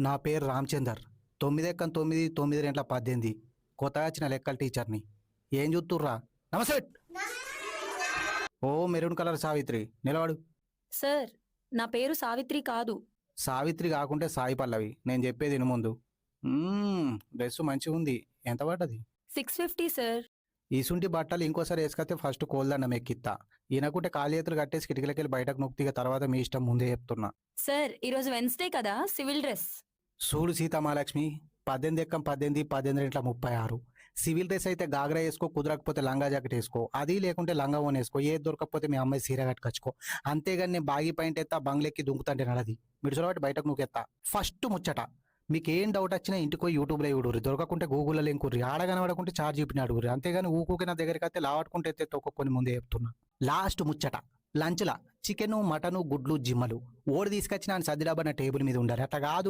నా పేరు రామచందర్. తొమ్మిది ఎక్కం తొమ్మిది తొమ్మిది రెంట్ల పద్దెనిమిది. కొత్తగా వచ్చిన లెక్కల టీచర్ని. ఏం చూస్తుర్రా నమస్తే. ఓ మెరూన్ కలర్ సావిత్రి. నిలబడు. సార్ నా పేరు సావిత్రి కాదు. సావిత్రి కాకుంటే సాయి పల్లవి. నేను చెప్పేది విను ముందు. డ్రెస్ మంచిగా ఉంది. ఎంత పడ్డది? Six fifty sir. ఈసుంటి బట్టలు ఇంకోసారి వేసుకొస్తే ఫస్ట్ కోల్దండం ఎక్కిత్తా. ఈయనకుంటే కాలు చేతులు కట్టేసి కిటికీలకెళ్ళి బయటకు నొక్కిగా తర్వాత మీ ఇష్టం ముందే చెప్తున్నా. సార్ ఈరోజు వెన్స్డే కదా సివిల్ డ్రెస్. చూడు సీతామహాలక్ష్మి పద్దెనిమిది ఎక్కం పద్దెనిమిది పద్దెనిమిది ఇంట్లో ముప్పై ఆరు. సివిల్ డ్రెస్ అయితే గాగ్రా వేసుకో కుదరకపోతే లంగా జాకెట్ వేసుకో. అది లేకుంటే లంగా ఓన్ వేసుకో. ఏది దొరకకపోతే మీ అమ్మాయి సీర కట్టుకొచ్చుకో. అంతేగాని నేను బాగి పాయింట్ ఎత్తా బంగ్లెక్కి దుంకుతంటే నడది. మీరు చొరబట్టి బయటకు నూకెత్తా. ఫస్ట్ ముచ్చట. మీకు ఏం డౌట్ వచ్చినా ఇంటికి పోయి యూట్యూబ్లో చూడుర్రి. దొరకకుంటే గూగుల్లో ఎంకుర్రి ఆడ కనబడకుంటే చార్జ్ చెప్పిన అడుగురి అంతేగాని ఊకూకి నా దగ్గరికి అయితే లావట్టుకుంటే ఎత్తే తొక్కొని ముందే చెప్తున్నా. లాస్ట్ ముచ్చట. లంచ్లా. చికెను మటను గుడ్లు జిమ్మలు. ఓడి తీసుకొచ్చిన సద్దిడబ్బన్న టేబుల్ మీద ఉండాలి. అట్లా కాదు